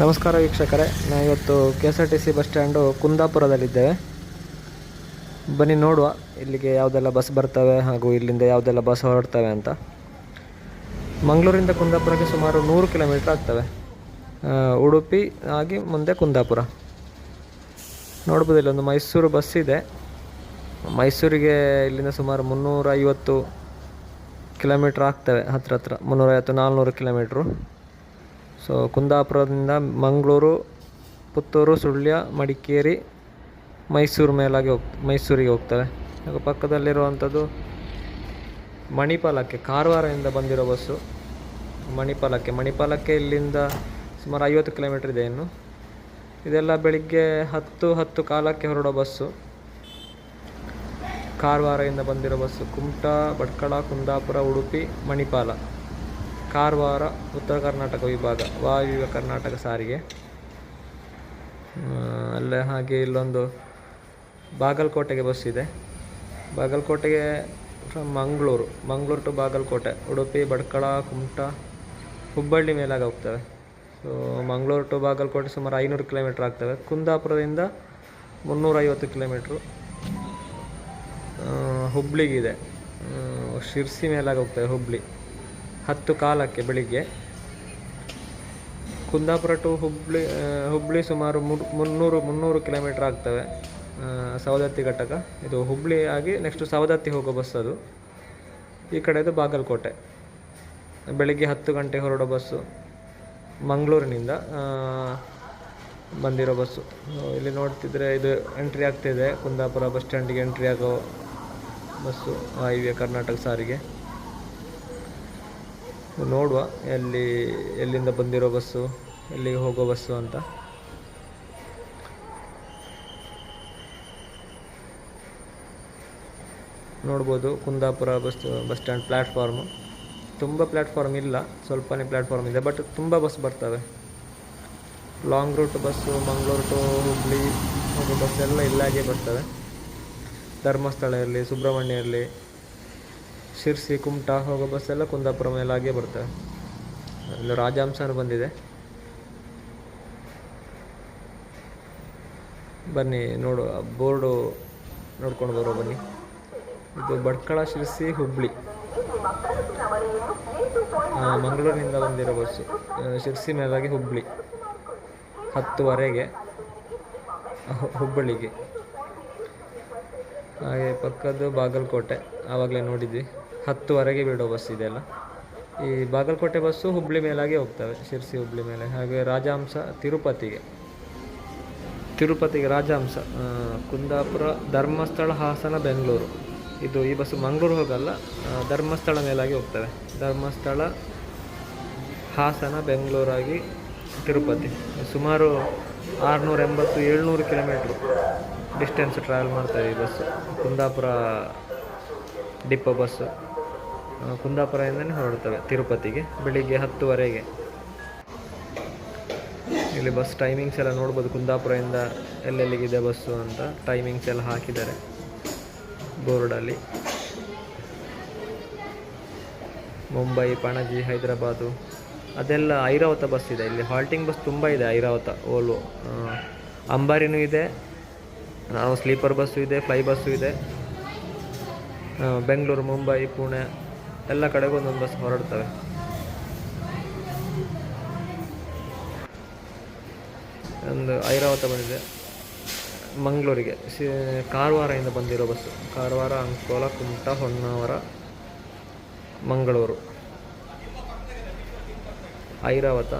ನಮಸ್ಕಾರ ವೀಕ್ಷಕರೇ ನಾ ಇವತ್ತು K S R T C bus stand ಕುಂದಾಪುರದಲ್ಲಿದ್ದೇವೆ. ಬನ್ನಿ ನೋಡುವ, ಇಲ್ಲಿಗೆ ಯಾವುದೆಲ್ಲ ಬಸ್ ಬರ್ತವೆ ಹಾಗೂ ಇಲ್ಲಿಂದ ಯಾವುದೆಲ್ಲ ಬಸ್ ಹೊರಡ್ತವೆ ಅಂತ. ಮಂಗಳೂರಿಂದ ಕುಂದಾಪುರಕ್ಕೆ ಸುಮಾರು ನೂರು ಕಿಲೋಮೀಟ್ರ್ ಆಗ್ತವೆ. ಉಡುಪಿ ಆಗಿ ಮುಂದೆ ಕುಂದಾಪುರ. ನೋಡ್ಬೋದು, ಇಲ್ಲೊಂದು ಮೈಸೂರು ಬಸ್ ಇದೆ. ಮೈಸೂರಿಗೆ ಇಲ್ಲಿಂದ ಸುಮಾರು ಮುನ್ನೂರೈವತ್ತು ಕಿಲೋಮೀಟ್ರ್ ಆಗ್ತವೆ, ಹತ್ರ ಹತ್ರ. ಮುನ್ನೂರೈವತ್ತು, ನಾಲ್ನೂರು ಕಿಲೋಮೀಟ್ರು ಸೊ ಕುಂದಾಪುರದಿಂದ ಮಂಗಳೂರು, ಪುತ್ತೂರು, ಸುಳ್ಯ, ಮಡಿಕೇರಿ, ಮೈಸೂರು ಮೇಲಾಗಿ ಹೋಗ್ ಮೈಸೂರಿಗೆ ಹೋಗ್ತವೆ. ಹಾಗೂ ಪಕ್ಕದಲ್ಲಿರುವಂಥದ್ದು ಮಣಿಪಾಲಕ್ಕೆ, ಕಾರವಾರದಿಂದ ಬಂದಿರೋ ಬಸ್ಸು ಮಣಿಪಾಲಕ್ಕೆ. ಮಣಿಪಾಲಕ್ಕೆ ಇಲ್ಲಿಂದ ಸುಮಾರು ಐವತ್ತು ಕಿಲೋಮೀಟ್ರ್ ಇದೆ ಇನ್ನು. ಇದೆಲ್ಲ ಬೆಳಿಗ್ಗೆ ಹತ್ತು ಹತ್ತು ಕಾಲಕ್ಕೆ ಹೊರಡೋ ಬಸ್ಸು. ಕಾರವಾರದಿಂದ ಬಂದಿರೋ ಬಸ್ಸು ಕುಮಟಾ, ಭಟ್ಕಳ, ಕುಂದಾಪುರ, ಉಡುಪಿ, ಮಣಿಪಾಲ. ಕಾರವಾರ, ಉತ್ತರ ಕರ್ನಾಟಕ ವಿಭಾಗ, ವಾಯುವ್ಯ ಕರ್ನಾಟಕ ಸಾರಿಗೆ. ಅಲ್ಲೇ ಹಾಗೆ ಇಲ್ಲೊಂದು ಬಾಗಲಕೋಟೆಗೆ ಬಸ್ ಇದೆ. ಬಾಗಲಕೋಟೆಗೆ ಫ್ರಮ್ ಮಂಗಳೂರು ಮಂಗಳೂರು ಟು ಬಾಗಲಕೋಟೆ, ಉಡುಪಿ, ಬಡ್ಕಳ, ಕುಮಟಾ, ಹುಬ್ಬಳ್ಳಿ ಮೇಲಾಗಿ ಹೋಗ್ತವೆ. ಸೊ ಮಂಗಳೂರು ಟು ಬಾಗಲಕೋಟೆ ಸುಮಾರು ಐನೂರು ಕಿಲೋಮೀಟ್ರ್ ಆಗ್ತವೆ. ಕುಂದಾಪುರದಿಂದ ಮುನ್ನೂರೈವತ್ತು ಕಿಲೋಮೀಟ್ರು. ಹುಬ್ಳಿಗಿದೆ. ಶಿರ್ಸಿ ಮೇಲಾಗಿ ಹೋಗ್ತವೆ, ಹುಬ್ಳಿ. ಹತ್ತು ಕಾಲಕ್ಕೆ ಬೆಳಿಗ್ಗೆ ಕುಂದಾಪುರ ಟು ಹುಬ್ಳಿ ಹುಬ್ಳಿ ಸುಮಾರು ಮುರ್, ಮುನ್ನೂರು ಮುನ್ನೂರು ಕಿಲೋಮೀಟ್ರ್ ಆಗ್ತವೆ ಸವದತ್ತಿ ಘಟಕ. ಇದು ಹುಬ್ಳಿ ಆಗಿ ನೆಕ್ಸ್ಟ್ ಸವದತ್ತಿ ಹೋಗೋ ಬಸ್ ಅದು. ಈ ಕಡೆದು ಬಾಗಲಕೋಟೆ. ಬೆಳಿಗ್ಗೆ ಹತ್ತು ಗಂಟೆ ಹೊರಡೋ ಬಸ್ಸು ಮಂಗಳೂರಿನಿಂದ ಬಂದಿರೋ ಬಸ್ಸು ಇಲ್ಲಿ ನೋಡ್ತಿದ್ರೆ ಇದು ಎಂಟ್ರಿ ಆಗ್ತಿದೆ. ಕುಂದಾಪುರ ಬಸ್ ಸ್ಟ್ಯಾಂಡಿಗೆ ಎಂಟ್ರಿ ಆಗೋ ಬಸ್ಸು ವಾಯುವ್ಯ ಕರ್ನಾಟಕ ಸಾರಿಗೆ. ನೋಡುವ, ಎಲ್ಲಿ, ಎಲ್ಲಿಂದ ಬಂದಿರೋ ಬಸ್ಸು, ಎಲ್ಲಿಗೆ ಹೋಗೋ ಬಸ್ಸು ಅಂತ. ನೋಡ್ಬೋದು, Kundapura bus bus stand platform ತುಂಬ ಪ್ಲ್ಯಾಟ್ಫಾರ್ಮ್ ಇಲ್ಲ, ಸ್ವಲ್ಪನೇ ಪ್ಲ್ಯಾಟ್ಫಾರ್ಮ್ ಇದೆ, ಬಟ್ ತುಂಬ ಬಸ್ ಬರ್ತವೆ. Long route bus, Mangaluru to Hubli, ಹೋಗೋ ಬಸ್ ಎಲ್ಲ ಇಲ್ಲಾಗೆ ಬರ್ತವೆ. ಧರ್ಮಸ್ಥಳ ಇರಲಿ, ಸುಬ್ರಹ್ಮಣ್ಯ ಇರಲಿ ಶಿರ್ಸಿ, ಕುಮಟಾ ಹೋಗೋ ಬಸ್ ಎಲ್ಲ ಕುಂದಾಪುರ ಮೇಲಾಗೆ ಬರ್ತವೆ ಇಲ್ಲಿ ರಾಜಹಂಸನೂ ಬಂದಿದೆ. ಬನ್ನಿ, ನೋಡು ಬೋರ್ಡು ನೋಡ್ಕೊಂಡು ಬರೋ ಬನ್ನಿ. ಇದು ಭಟ್ಕಳ, ಶಿರ್ಸಿ, ಹುಬ್ಳಿ. ಮಂಗಳೂರಿನಿಂದ ಬಂದಿರೋ ಬಸ್ಸು ಶಿರ್ಸಿ ಮೇಲಾಗಿ ಹುಬ್ಳಿ. ಹತ್ತುವರೆಗೆ ಹುಬ್ಬಳ್ಳಿಗೆ. ಹಾಗೆ ಪಕ್ಕದ್ದು ಬಾಗಲಕೋಟೆ. ಆವಾಗಲೇ ನೋಡಿದ್ವಿ. ಹತ್ತುವರೆಗೆ ಬಿಡೋ ಬಸ್ ಇದೆಲ್ಲ ಈ ಬಾಗಲಕೋಟೆ ಬಸ್ಸು ಹುಬ್ಳಿ ಮೇಲಾಗಿ ಹೋಗ್ತವೆ, ಶಿರ್ಸಿ ಹುಬ್ಳಿ ಮೇಲೆ, ಹಾಗೆ ರಾಜಹಂಸ ತಿರುಪತಿಗೆ. ತಿರುಪತಿಗೆ ರಾಜಹಂಸ ಕುಂದಾಪುರ ಧರ್ಮಸ್ಥಳ ಹಾಸನ ಬೆಂಗಳೂರು. ಇದು ಈ ಬಸ್ಸು ಮಂಗಳೂರು ಹೋಗಲ್ಲ ಧರ್ಮಸ್ಥಳ ಮೇಲಾಗಿ ಹೋಗ್ತವೆ. ಧರ್ಮಸ್ಥಳ ಹಾಸನ ಬೆಂಗಳೂರಾಗಿ ತಿರುಪತಿ. ಸುಮಾರು ಆರುನೂರ ಎಂಬತ್ತು, ಏಳ್ನೂರು ಕಿಲೋಮೀಟ್ರು ಡಿಸ್ಟೆನ್ಸ್ ಟ್ರಾವೆಲ್ ಮಾಡ್ತವೆ ಈ ಬಸ್ಸು. Kundapur depot bus. ಕುಂದಾಪುರದಿಂದನೇ ಹೊರಡ್ತವೆ ತಿರುಪತಿಗೆ ಬೆಳಿಗ್ಗೆ ಹತ್ತುವರೆಗೆ. ಇಲ್ಲಿ ಬಸ್ ಟೈಮಿಂಗ್ಸ್ ಎಲ್ಲ ನೋಡ್ಬೋದು ಕುಂದಾಪುರದಿಂದ ಎಲ್ಲೆಲ್ಲಿಗಿದೆ ಬಸ್ಸು ಅಂತ ಟೈಮಿಂಗ್ಸ್ ಎಲ್ಲ ಹಾಕಿದ್ದಾರೆ ಬೋರ್ಡಲ್ಲಿ. ಮುಂಬೈ ಪಣಜಿ ಹೈದರಾಬಾದು ಅದೆಲ್ಲ ಐರಾವತ ಬಸ್ ಇದೆ. ಇಲ್ಲಿ ಹಾಲ್ಟಿಂಗ್ ಬಸ್ ತುಂಬ ಇದೆ ಐರಾವತ ಓಲ್ವೋ ಆ, ಅಂಬಾರಿನೂ ಇದೆ ನಾವು ಸ್ಲೀಪರ್ ಬಸ್ಸು ಇದೆ ಫ್ಲೈ ಬಸ್ಸು ಇದೆ. ಬೆಂಗಳೂರು ಮುಂಬೈ ಪುಣೆ ಎಲ್ಲ ಕಡೆಗೂ ಒಂದೊಂದು ಬಸ್ ಹೊರಡ್ತವೆ. ಒಂದು ಐರಾವತ ಬಂದಿದೆ. ಮಂಗಳೂರಿಗೆ. ಸಿ, ಕಾರವಾರದಿಂದ ಬಂದಿರೋ ಬಸ್ಸು ಕಾರವಾರ, ಅಂಕೋಲ, ಕುಮಟ, ಹೊನ್ನಾವರ, ಮಂಗಳೂರು. ಐರಾವತ.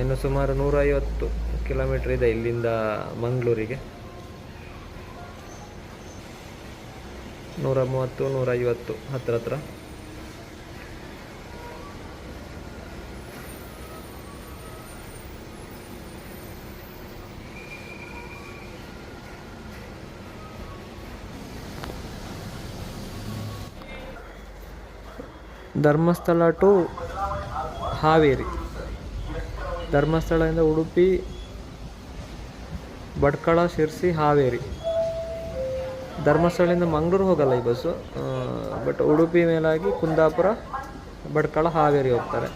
ಇನ್ನು ಸುಮಾರು ನೂರೈವತ್ತು ಕಿಲೋಮೀಟ್ರ್ ಇದೆ ಇಲ್ಲಿಂದ ಮಂಗಳೂರಿಗೆ. ನೂರ ಮೂವತ್ತು ನೂರೈವತ್ತು ಹತ್ರ ಹತ್ರ ಧರ್ಮಸ್ಥಳ ಟು ಹಾವೇರಿ. ಧರ್ಮಸ್ಥಳದಿಂದ ಉಡುಪಿ ಭಟ್ಕಳ ಶಿರ್ಸಿ ಹಾವೇರಿ. ಧರ್ಮಸ್ಥಳದಿಂದ ಮಂಗಳೂರು ಹೋಗಲ್ಲ ಈ ಬಸ್ಸು. ಬಟ್ ಉಡುಪಿ ಮೇಲಾಗಿ ಕುಂದಾಪುರ, ಭಟ್ಕಳ, ಹಾವೇರಿ ಹೋಗ್ತಾರೆ.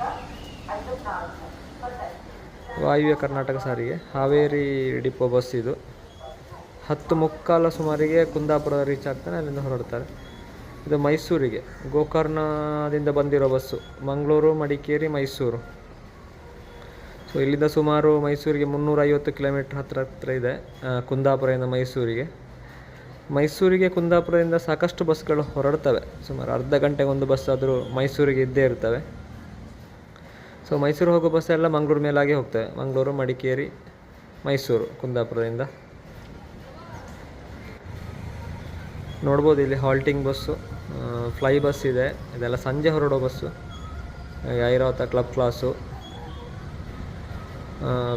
ವಾಯುವ್ಯ ಕರ್ನಾಟಕ ಸಾರಿಗೆ. ಹಾವೇರಿ ಡಿಪೋ ಬಸ್ ಇದು. ಹತ್ತು ಮುಕ್ಕಾಲ ಸುಮಾರಿಗೆ ಕುಂದಾಪುರ ರೀಚ್ ಆಗ್ತಾನೆ, ಅಲ್ಲಿಂದ ಹೊರಡ್ತಾರೆ. ಇದು ಮೈಸೂರಿಗೆ. ಗೋಕರ್ಣದಿಂದ ಬಂದಿರೋ ಬಸ್ಸು. ಮಂಗಳೂರು, ಮಡಿಕೇರಿ, ಮೈಸೂರು. ಸೊ ಇಲ್ಲಿಂದ ಸುಮಾರು ಮೈಸೂರಿಗೆ ಮುನ್ನೂರೈವತ್ತು ಕಿಲೋಮೀಟ್ರ್ ಹತ್ರ ಹತ್ರ ಇದೆ ಕುಂದಾಪುರದಿಂದ ಮೈಸೂರಿಗೆ. ಮೈಸೂರಿಗೆ ಕುಂದಾಪುರದಿಂದ ಸಾಕಷ್ಟು ಬಸ್ಗಳು ಹೊರಡ್ತವೆ. ಸುಮಾರು ಅರ್ಧ ಗಂಟೆಗೆ ಒಂದು ಬಸ್ ಆದರೂ ಮೈಸೂರಿಗೆ ಇದ್ದೇ ಇರ್ತವೆ. ಸೊ ಮೈಸೂರು ಹೋಗೋ ಬಸ್ ಎಲ್ಲ ಮಂಗಳೂರು ಮೇಲಾಗಿ ಹೋಗ್ತವೆ. ಮಂಗಳೂರು, ಮಡಿಕೇರಿ, ಮೈಸೂರು ಕುಂದಾಪುರದಿಂದ. ನೋಡ್ಬೋದು ಇಲ್ಲಿ ಹಾಲ್ಟಿಂಗ್ ಬಸ್ಸು ಫ್ಲೈ ಬಸ್ ಇದೆ. ಇದೆಲ್ಲ ಸಂಜೆ ಹೊರಡೋ ಬಸ್ಸು ಐರಾವತ ಕ್ಲಬ್ ಕ್ಲಾಸು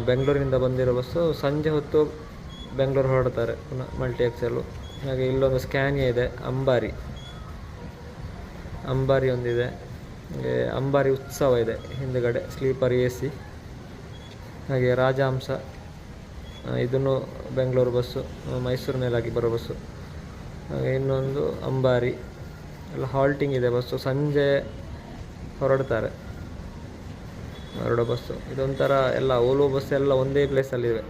ಬೆಂಗಳೂರಿನಿಂದ ಬಂದಿರೋ ಬಸ್ಸು ಸಂಜೆ ಹೊತ್ತು ಬೆಂಗಳೂರು ಹೊರಡ್ತಾರೆ ಪುನಃ ಮಲ್ಟಿ ಎಕ್ಸೆಲ್ಲು ಹಾಗೆ ಇಲ್ಲೊಂದು ಸ್ಕ್ಯಾನಿಯಾ ಇದೆ, ಅಂಬಾರಿ. ಅಂಬಾರಿ ಒಂದಿದೆ. ಅಂಬಾರಿ ಉತ್ಸವ ಇದೆ, ಹಿಂದುಗಡೆ ಸ್ಲೀಪರ್ ಎ ಸಿ ಹಾಗೆ ರಾಜಹಂಸ ಇದನ್ನು ಬೆಂಗಳೂರು ಬಸ್ಸು ಮೈಸೂರು ಮೇಲಾಗಿ ಬರೋ ಬಸ್ಸು. ಹಾಗೆ ಇನ್ನೊಂದು ಅಂಬಾರಿ, ಎಲ್ಲ ಹಾಲ್ಟಿಂಗ್ ಇದೆ ಬಸ್ಸು, ಸಂಜೆ ಹೊರಡ್ತಾರೆ. ಹೊರಡೋ ಬಸ್ಸು. ಇದೊಂಥರ ಎಲ್ಲ, ಓಲೋ ಬಸ್ ಎಲ್ಲ ಒಂದೇ ಪ್ಲೇಸಲ್ಲಿವೆ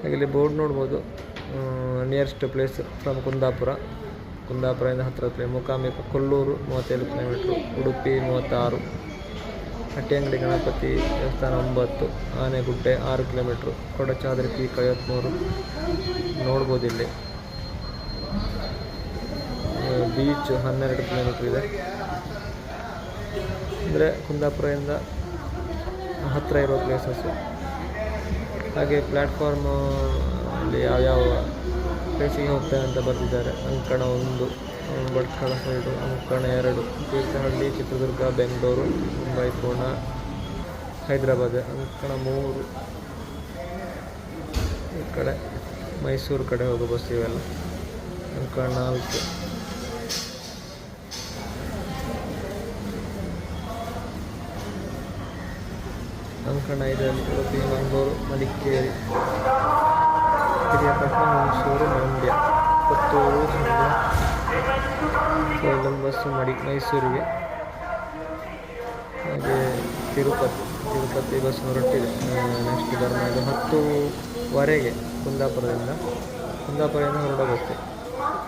ಹಾಗೆ ಇಲ್ಲಿ ಬೋರ್ಡ್ ನೋಡ್ಬೋದು. ನಿಯರೆಸ್ಟ್ ಪ್ಲೇಸ್ ಫ್ರಮ್ ಕುಂದಾಪುರ ಕುಂದಾಪುರದಿಂದ ಹತ್ತಿರ ಹತ್ರ ಮುಖಾಮಿ ಕೊಲ್ಲೂರು ಮೂವತ್ತೇಳು ಕಿಲೋಮೀಟ್ರು ಉಡುಪಿ ಮೂವತ್ತಾರು. ಹಟ್ಟಿಯಂಗಡಿ ಗಣಪತಿ ದೇವಸ್ಥಾನ ಒಂಬತ್ತು, ಆನೆಗುಡ್ಡೆ ಆರು ಕಿಲೋಮೀಟ್ರ್ ಕೊಡಚಾದ್ರಿ ಪೀಕ್ ಐವತ್ತ್ಮೂರು ನೋಡ್ಬೋದು ಇಲ್ಲಿ. ಬೀಚ್ ಹನ್ನೆರಡು ಕಿಲೋಮೀಟ್ರ್ ಇದೆ. ಅಂದರೆ ಕುಂದಾಪುರದಿಂದ ಹತ್ತಿರ ಇರೋ ಪ್ಲೇಸಸ್ಸು ಹಾಗೆ ಪ್ಲ್ಯಾಟ್ಫಾರ್ಮ್ ಅಲ್ಲಿ ಯಾವ್ಯಾವ ಪ್ಲೇಸಿಗೆ ಹೋಗ್ತೇವೆ ಅಂತ ಬರೆದಿದ್ದಾರೆ. ಅಂಕಣ ಒಂದು ಭಟ್ಕಳ ಸೈಡು ಅಂಕಣ ಎರಡು. ತೀರ್ಥಹಳ್ಳಿ ಚಿತ್ರದುರ್ಗ, ಬೆಂಗಳೂರು, ಮುಂಬೈ ಪೂನಾ ಹೈದರಾಬಾದ್. ಅಂಕಣ ಮೂರು. ಈ ಕಡೆ ಮೈಸೂರು ಕಡೆ ಹೋಗೋ ಬಸ್ ಇವೆಲ್ಲ. ಅಂಕಣ ನಾಲ್ಕು. ಅಂಕಣ ಐದರಲ್ಲಿ ಉಡುಪಿ, ಮಂಗಳೂರು, ಮಡಿಕೇರಿ. ಹುಣಸೂರು ಮಂಡ್ಯ ಪುತ್ತೂರು ಮಂಡ್ಯ ಸೊ ಇಲ್ಲೊಂದು ಬಸ್ಸು ಮಡಿ ಮೈಸೂರಿಗೆ. ಹಾಗೆ ತಿರುಪತಿ ತಿರುಪತಿ ಬಸ್ ಹೊರಟಿದೆ. ನೆಕ್ಸ್ಟ್ ಧರ್ಮ ಹತ್ತುವರೆಗೆ ಕುಂದಾಪುರದಿಂದ. ಕುಂದಾಪುರದಿಂದ ಹೊರಡೋ ಬಸ್ಸು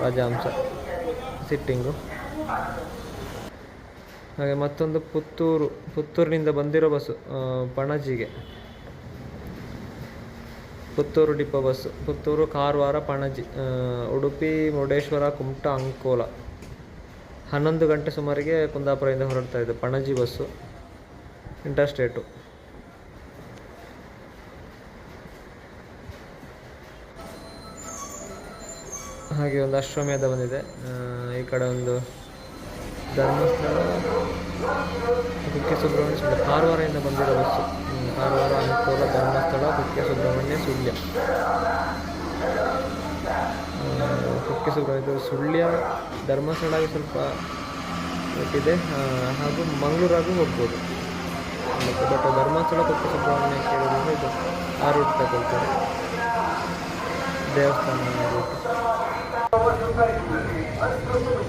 ರಾಜಹಂಸ ಸಿಟ್ಟಿಂಗು. ಹಾಗೆ ಮತ್ತೊಂದು ಪುತ್ತೂರು, ಪುತ್ತೂರಿನಿಂದ ಬಂದಿರೋ bus ಪಣಜಿಗೆ. Puttur depot bus Puttur, Karwar, Panaji Udupi, Murudeshwar, Kumta, Ankola. ಹನ್ನೊಂದು ಗಂಟೆ ಸುಮಾರಿಗೆ ಕುಂದಾಪುರದಿಂದ ಹೊರಡ್ತಾ ಇದೆ ಪಣಜಿ ಬಸ್ಸು, ಇಂಟರ್ಸ್ಟೇಟು. ಹಾಗೆ ಒಂದು ಅಶ್ವಮೇಧ ಬಂದಿದೆ. ಈ ಕಡೆ ಒಂದು ಧರ್ಮಸ್ಥಳ ಕುಕ್ಕೆ ಸುಬ್ರಹ್ಮಣ್ಯ ಕಾರವಾರದಿಂದ ಬಂದಿರೋ ಬಸ್ಸು. ಕಾರವಾರ ಅನುಕೂಲ ಧರ್ಮಸ್ಥಳ ಕುಕ್ಕೆ ಸುಬ್ರಹ್ಮಣ್ಯ ಸುಳ್ಯ ಕುಕ್ಕೆ ಸುಬ್ರಹ್ಮಣ್ಯ ಸುಳ್ಯ ಧರ್ಮಸ್ಥಳಗೆ ಸ್ವಲ್ಪ ಇದೆ ಹಾಗೂ ಮಂಗಳೂರಾಗೂ ಹೋಗ್ಬೋದು. ಮತ್ತು ಬಟ್ ಧರ್ಮಸ್ಥಳ ಕುಕ್ಕೆ ಸುಬ್ರಹ್ಮಣ್ಯ ಕೇಳಿದ್ರೆ ಇದು ಆ ರೂಟ್ ತಗೊಳ್ತಾರೆ. ದೇವಸ್ಥಾನ ರೂಟ್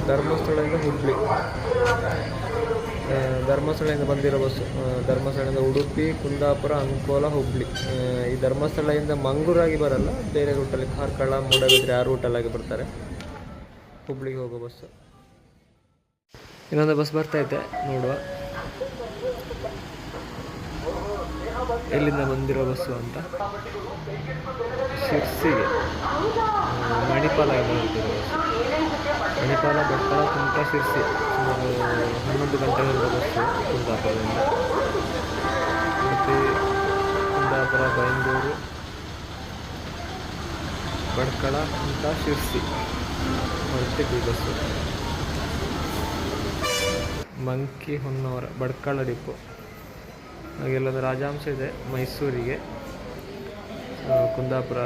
ಧರ್ಮಸ್ಥಳದಿಂದ ಹುಬ್ಳಿ. ಧರ್ಮಸ್ಥಳದಿಂದ ಬಂದಿರೋ ಬಸ್ಸು ಧರ್ಮಸ್ಥಳದಿಂದ ಉಡುಪಿ, ಕುಂದಾಪುರ, ಅಂಕೋಲ, ಹುಬ್ಳಿ. ಈ ಧರ್ಮಸ್ಥಳದಿಂದ ಮಂಗಳೂರಾಗಿ ಬರಲ್ಲ, ಬೇರೆ ರೂಟಲ್ಲಿ ಕಾರ್ಕಳ, ಮೂಡಬಿದ್ರೆ ಆ ರೂಟಲ್ಲಾಗಿ ಬರ್ತಾರೆ. ಹುಬ್ಳಿಗೆ ಹೋಗೋ ಬಸ್ಸು ಇನ್ನೊಂದು ಬಸ್ ಬರ್ತೈತೆ ನೋಡುವ. ಎಲ್ಲಿಂದ ಬಂದಿರೋ ಬಸ್ಸು ಅಂತ. ಶಿರ್ಸಿಗೆ. ಮಣಿಪಾಲಾಗಿ ಬಂದಿರೋ ಬಸ್ಸು. ಮಣಿಪಾಲ ಭಟ್ಕಳ ತುಂಬ ಶಿರ್ಸಿ. ಸುಮಾರು ಹನ್ನೊಂದು ಗಂಟೆಗೆ ಬಸ್ಸು ಕುಂದಾಪುರದಿಂದ. ಉಡುಪಿ, ಕುಂದಾಪುರ ಬೈಂದೂರು ಬಡ್ಕಳ ಅಂತ Sirsi. Bus Manki Honnavar Bhatkal depot. ಹಾಗೆಲ್ಲದ ರಾಜಾಂಶ ಇದೆ ಮೈಸೂರಿಗೆ. ಕುಂದಾಪುರ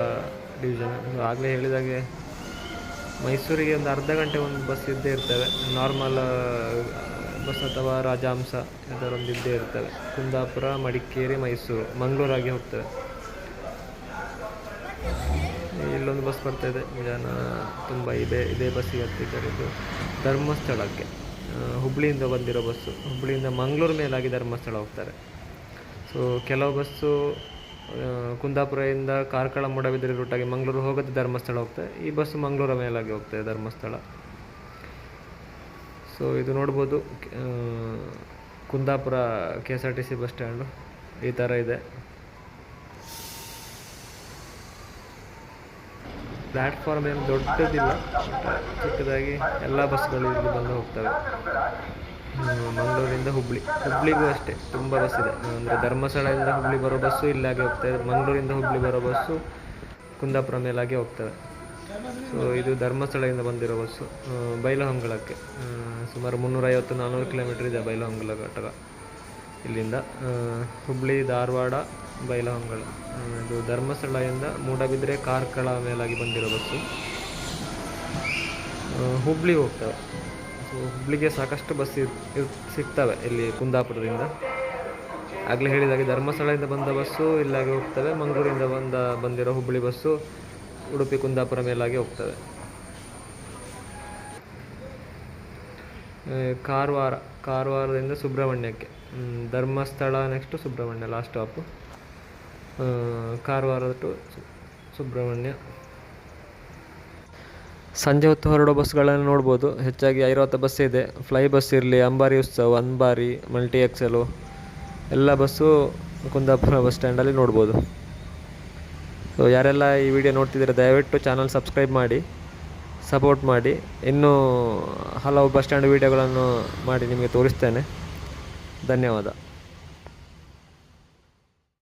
ಡಿವಿಷನ್ ಆಗಲೇ ಹೇಳಿದಾಗೆ ಮೈಸೂರಿಗೆ ಒಂದು ಅರ್ಧ ಗಂಟೆ ಒಂದು ಬಸ್ ಇದ್ದೇ ಇರ್ತವೆ. ನಾರ್ಮಲ್ ಬಸ್ ಅಥವಾ ರಾಜಹಂಸ ಇದರೊಂದು ಇದ್ದೇ ಇರ್ತವೆ. ಕುಂದಾಪುರ, ಮಡಿಕೇರಿ, ಮೈಸೂರು, ಮಂಗಳೂರಾಗಿ ಹೋಗ್ತವೆ. ಇಲ್ಲೊಂದು ಬಸ್ ಬರ್ತಾ ಇದೆ. ಜನ ತುಂಬ ಇದೇ. ಇದೇ ಬಸ್ಸಿಗೆ ಹತ್ತಿದ್ದಾರೆ ಇದು ಧರ್ಮಸ್ಥಳಕ್ಕೆ. ಹುಬ್ಳಿಯಿಂದ ಬಂದಿರೋ ಬಸ್ಸು ಹುಬ್ಳಿಯಿಂದ ಮಂಗಳೂರು ಮೇಲಾಗಿ ಧರ್ಮಸ್ಥಳ ಹೋಗ್ತಾರೆ. ಸೊ ಕೆಲವು ಬಸ್ಸು ಕುಂದಾಪುರದಿಂದ ಕಾರ್ಕಳ ಮೂಡಬಿದಿರೆ ರೂಟಾಗಿ ಮಂಗಳೂರು ಹೋಗೋದು ಧರ್ಮಸ್ಥಳ ಹೋಗ್ತದೆ ಈ ಬಸ್ ಮಂಗಳೂರ ಮೇಲಾಗಿ ಹೋಗ್ತದೆ ಧರ್ಮಸ್ಥಳ. ಸೊ ಇದು ನೋಡ್ಬೋದು Kundapur K S R T C bus stand ಈ ಥರ ಇದೆ. ಪ್ಲ್ಯಾಟ್ಫಾರ್ಮ್ ಏನು ದೊಡ್ಡದಿಲ್ಲ ಚಿಕ್ಕದಾಗಿ ಎಲ್ಲ ಬಸ್ಗಳು ಇಲ್ಲಿ ಬಂದು ಹೋಗ್ತವೆ. ಮಂಗಳೂರಿಂದ ಹುಬ್ಳಿ. ಹುಬ್ಳಿಗೂ ಅಷ್ಟೇ, ತುಂಬ ಬಸ್ ಇದೆ. ಅಂದರೆ ಧರ್ಮಸ್ಥಳದಿಂದ ಹುಬ್ಳಿ ಬರೋ ಬಸ್ಸು ಇಲ್ಲಾಗೆ ಹೋಗ್ತದೆ ಮಂಗಳೂರಿಂದ ಹುಬ್ಳಿ ಬರೋ ಬಸ್ಸು ಕುಂದಾಪುರ ಮೇಲಾಗೆ ಹೋಗ್ತವೆ. ಸೊ ಇದು ಧರ್ಮಸ್ಥಳದಿಂದ ಬಂದಿರೋ ಬಸ್ಸು ಬೈಲಹೊಂಗಳಕ್ಕೆ. ಸುಮಾರು ಮುನ್ನೂರೈವತ್ತು ನಾನ್ನೂರು ಕಿಲೋಮೀಟ್ರ್ ಇದೆ ಬೈಲಹೊಂಗಲ ಘಟಕ ಇಲ್ಲಿಂದ. ಹುಬ್ಳಿ, ಧಾರವಾಡ, ಬೈಲಹೊಂಗಲ. ಇದು ಧರ್ಮಸ್ಥಳದಿಂದ ಮೂಡಬಿದ್ರೆ ಕಾರ್ಕಳ ಮೇಲಾಗಿ ಬಂದಿರೋ ಬಸ್ಸು ಹುಬ್ಬಳ್ಳಿ ಹುಬ್ಳಿ ಹೋಗ್ತವೆ. ಹುಬ್ಳಿಗೆ ಸಾಕಷ್ಟು ಬಸ್ ಸಿಗ್ತವೆ ಇಲ್ಲಿ ಕುಂದಾಪುರದಿಂದ. ಆಗಲೇ ಹೇಳಿದಾಗೆ ಧರ್ಮಸ್ಥಳದಿಂದ ಬಂದ ಬಸ್ಸು, ಇಲ್ಲಾಗಿ ಹೋಗ್ತವೆ. ಮಂಗಳೂರಿಂದ ಬಂದ, ಬಂದಿರೋ ಹುಬ್ಬಳ್ಳಿ ಬಸ್ಸು ಉಡುಪಿ ಕುಂದಾಪುರ ಮೇಲಾಗಿ ಹೋಗ್ತವೆ. ಕಾರವಾರ, ಕಾರವಾರದಿಂದ ಸುಬ್ರಹ್ಮಣ್ಯಕ್ಕೆ. Dharmasthala next Subrahmanya, last stop. Karwar to Subrahmanya. ಸಂಜೆ ಹೊತ್ತು ಹೊರಡೋ ಬಸ್ಗಳನ್ನು ನೋಡ್ಬೋದು. ಹೆಚ್ಚಾಗಿ ಐರಾವತ ಬಸ್ ಇದೆ. ಫ್ಲೈ ಬಸ್ ಇರಲಿ, ಅಂಬಾರಿ ಉತ್ಸವ, ಅಂಬಾರಿ, ಮಲ್ಟಿ ಎಕ್ಸೆಲು, ಎಲ್ಲ ಬಸ್ಸು ಕುಂದಾಪುರ ಬಸ್ ಸ್ಟ್ಯಾಂಡಲ್ಲಿ ನೋಡ್ಬೋದು. ಸೊ ಯಾರೆಲ್ಲ ಈ ವಿಡಿಯೋ ನೋಡ್ತಿದ್ದೀರ, ದಯವಿಟ್ಟು ಚಾನಲ್ ಸಬ್ಸ್ಕ್ರೈಬ್ ಮಾಡಿ, ಸಪೋರ್ಟ್ ಮಾಡಿ. ಇನ್ನೂ ಹಲವು ಬಸ್ ಸ್ಟ್ಯಾಂಡ್ ವೀಡಿಯೋಗಳನ್ನು ಮಾಡಿ ನಿಮಗೆ ತೋರಿಸ್ತೇನೆ. ಧನ್ಯವಾದ.